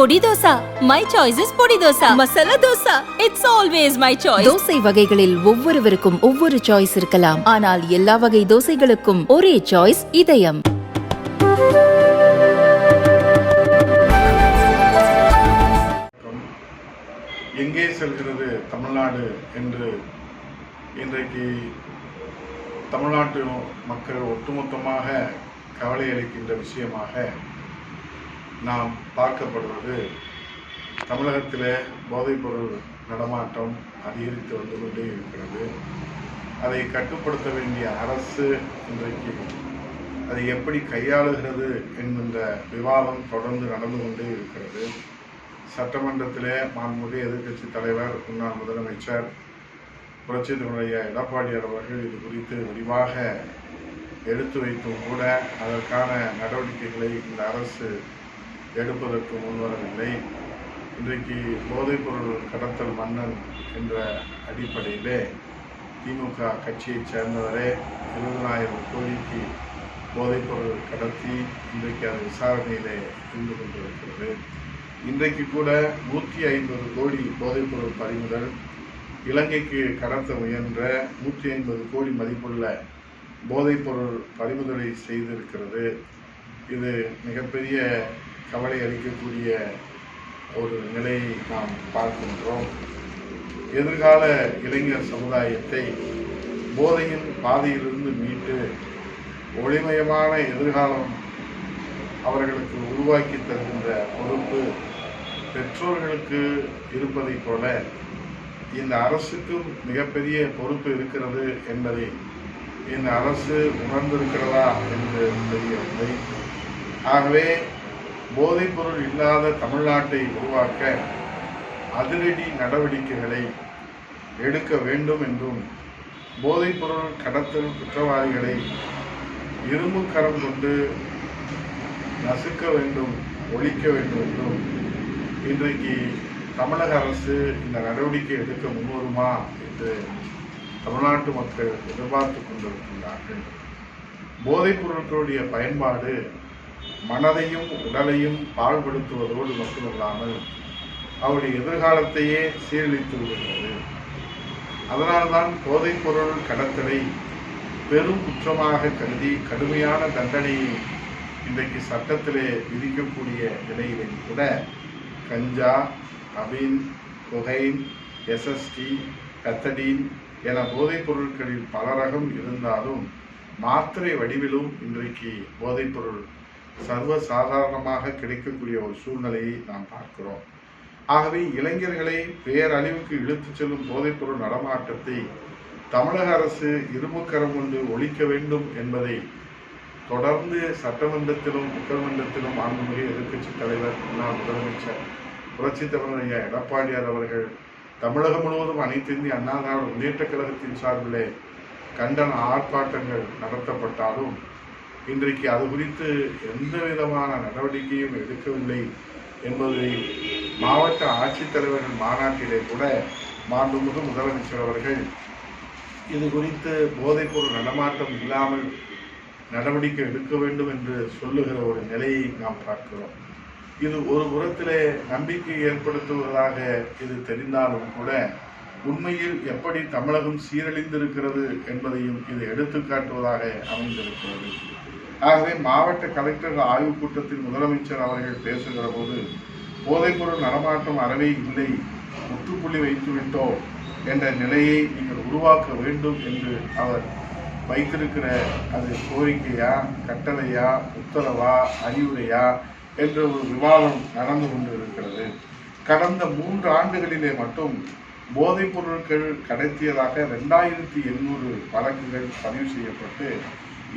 பொடி dosa. My choice is podi dosa. Masala dosa. It's always my choice dosa வகைகளில் ஒவ்வொருவருக்கும் ஒவ்வொரு சாய்ஸ் இருக்கலாம். ஆனால் எல்லா வகை தோசைகளுக்கும் ஒரே சாய்ஸ் இதயம். எங்கே செல்கிறது தமிழ்நாடு என்று இன்றைக்கு தமிழ்நாட்டு மக்கள் ஒட்டுமொத்தமாக கவலை அளிக்கின்ற விஷயமாக நாம் பார்க்கப்படுவது தமிழகத்திலே போதைப்பொருள் நடமாட்டம் அதிகரித்து வந்து கொண்டே இருக்கிறது. அதை கட்டுப்படுத்த வேண்டிய அரசு இன்றைக்கு அதை எப்படி கையாளுகிறது என்கின்ற விவாதம் தொடர்ந்து நடந்து கொண்டே இருக்கிறது. சட்டமன்றத்திலே மாண்புமிகு எதிர்க்கட்சி தலைவர் முன்னாள் முதலமைச்சர் புரட்சி தமிழைய அவர்கள் இது குறித்து விரிவாக எடுத்து வைத்தும் கூட அதற்கான நடவடிக்கைகளை இந்த அரசு எடுப்பதற்கு முன்வரவில்லை. இன்றைக்கு போதைப்பொருள் கடத்தல் மன்னன் என்ற அடிப்படையிலே திமுக கட்சியைச் சேர்ந்தவரே இருபதனாயிரம் கோடிக்கு போதைப்பொருள் கடத்தி இன்றைக்கு அது விசாரணையிலே இருந்து கொண்டிருக்கிறது. இன்றைக்கு கூட நூற்றி ஐம்பது கோடி போதைப்பொருள் பறிமுதல் இலங்கைக்கு கடத்த முயன்ற நூற்றி ஐம்பது கோடி மதிப்புள்ள போதைப்பொருள் பறிமுதலை செய்திருக்கிறது. இது மிகப்பெரிய கவலை அளிக்கக்கூடிய ஒரு நிலையை நாம் பார்க்கின்றோம். எதிர்கால இளைஞர் சமுதாயத்தை போதையின் பாதையிலிருந்து மீட்டு ஒளிமயமான எதிர்காலம் அவர்களுக்கு உருவாக்கி தருகின்ற பொறுப்பு பெற்றோர்களுக்கு இருப்பதைப் போல இந்த அரசுக்கும் மிகப்பெரிய பொறுப்பு இருக்கிறது என்பதை இந்த அரசு உணர்ந்திருக்கிறதா என்று தெரியவில்லை. ஆகவே போதைப்பொருள் இல்லாத தமிழ்நாட்டை உருவாக்க அதிரடி நடவடிக்கைகளை எடுக்க வேண்டும் என்றும் போதைப்பொருள் கடத்தல் குற்றவாளிகளை இரும்பு கரம் கொண்டு நசுக்க வேண்டும் ஒழிக்க வேண்டும் என்றும் இன்றைக்கு தமிழக அரசு இந்த நடவடிக்கை எடுக்க முன்வருமா என்று தமிழ்நாட்டு மக்கள் எதிர்பார்த்து கொண்டிருக்கின்றார்கள். போதைப் பொருட்களுடைய பயன்பாடு மனதையும் உடலையும் பாழ்படுத்துவதோடு மட்டுமில்லாமல் அவருடைய எதிர்காலத்தையே சீரழித்து விடுகிறது. அதனால்தான் போதைப்பொருள் கடத்தலை பெரும் குற்றமாக கருதி கடுமையான தண்டனையை இன்றைக்கு சட்டத்திலே விதிக்கக்கூடிய நிலையிலும் கூட கஞ்சா அபின் கொகைன் எஸ்எஸ்டி கத்தடீன் என போதைப் பொருட்களில் பல ரகம் இருந்தாலும் மாத்திரை வடிவிலும் இன்றைக்கு போதைப்பொருள் சர்வ சாதாரணமாக கிடைக்கக்கூடிய ஒரு சூழ்நிலையை நாம் பார்க்கிறோம். ஆகவே இளைஞர்களை பேரழிவுக்கு இழுத்துச் செல்லும் போதைப்பொருள் நடமாட்டத்தை தமிழக அரசு இருமுக்கரம் கொண்டு ஒழிக்க வேண்டும் என்பதை தொடர்ந்து சட்டமன்றத்திலும் உத்தரமன்றத்திலும் மாண்புமிகு எதிர்க்கட்சி தலைவர் முன்னாள் முதலமைச்சர் புரட்சி தலைவர் ஐயா எடப்பாடியார் அவர்கள் தமிழகம் முழுவதும் அனைத்து இந்திய அண்ணா முன்னேற்ற கழகத்தின் சார்பிலே கண்டன ஆர்ப்பாட்டங்கள் நடத்தப்பட்டாலும் இன்றைக்கு அது குறித்து எந்த விதமான நடவடிக்கையும் எடுக்கவில்லை என்பதை மாவட்ட ஆட்சித்தலைவர்கள் மாநாட்டிலே கூட மாண்புமிகு முதலமைச்சர் அவர்கள் இது குறித்து போதைப்பொருள் நடமாட்டம் இல்லாமல் நடவடிக்கை எடுக்க வேண்டும் என்று சொல்லுகிற ஒரு நிலையை நாம் பார்க்கிறோம். இது ஒரு புறத்திலே நம்பிக்கை ஏற்படுத்துவதாக இது தெரிந்தாலும் கூட உண்மையில் எப்படி தமிழகம் சீரழிந்திருக்கிறது என்பதையும் இது எடுத்துக்காட்டுவதாக அமைந்திருக்கிறது. ஆகவே மாவட்ட கலெக்டர் ஆய்வுக் கூட்டத்தில் முதலமைச்சர் அவர்கள் பேசுகிற போது போதைப்பொருள் நடமாட்டம் அறவே இல்லை முற்றுப்புள்ளி வைத்துவிட்டோம் என்ற நிலையை நீங்கள் உருவாக்க வேண்டும் என்று அவர் வைத்திருக்கிற அது கோரிக்கையா கட்டளையா உத்தரவா அறிவுரையா என்ற ஒரு விவாதம் நடந்து கொண்டு இருக்கிறது கடந்த மூன்று ஆண்டுகளிலே மட்டும் போதைப் பொருட்கள் கடத்தியதாக ரெண்டாயிரத்தி எண்ணூறு வழக்குகள் பதிவு செய்யப்பட்டு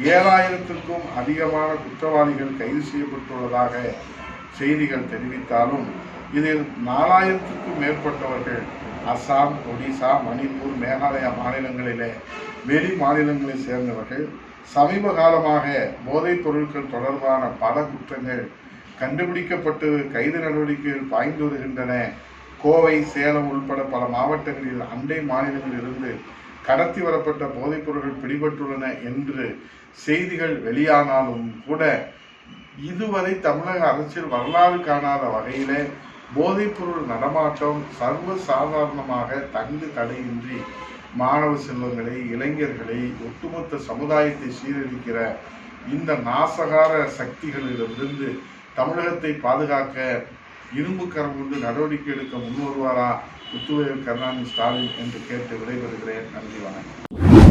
ஏழாயிரத்திற்கும் அதிகமான குற்றவாளிகள் கைது செய்யப்பட்டுள்ளதாக செய்திகள் தெரிவித்தாலும் இதில் நாலாயிரத்திற்கும் மேற்பட்டவர்கள் அசாம் ஒடிசா மணிப்பூர் மேகாலயா மாநிலங்களிலே வெளி மாநிலங்களை சேர்ந்தவர்கள். சமீப காலமாக போதைப் பொருட்கள் தொடர்பான பல குற்றங்கள் கண்டுபிடிக்கப்பட்டு கைது நடவடிக்கைகள் பாய்ந்து வருகின்றன. கோவை சேலம் உள்பட பல மாவட்டங்களில் அண்டை மாநிலங்களிலிருந்து கடத்தி வரப்பட்ட போதைப்பொருட்கள் பிடிபட்டுள்ளன என்று செய்திகள் வெளியானாலும் கூட இதுவரை தமிழக அரசியல் வரலாறு காணாத வகையிலே போதைப்பொருள் நடமாட்டம் சர்வ சாதாரணமாக தங்கு தடையின்றி மாணவ செல்வங்களை இளைஞர்களை ஒட்டுமொத்த சமுதாயத்தை சீரழிக்கிற இந்த நாசகார சக்திகளிடமிருந்து தமிழகத்தை பாதுகாக்க இரும்பு கரம் கொண்டு நடவடிக்கை எடுக்க முன்வருவாரா? முத்துவேல் கருணாநிதி ஸ்டாலின் என்று கேட்டு விடைபெறுகிறேன். நன்றி வணக்கம்.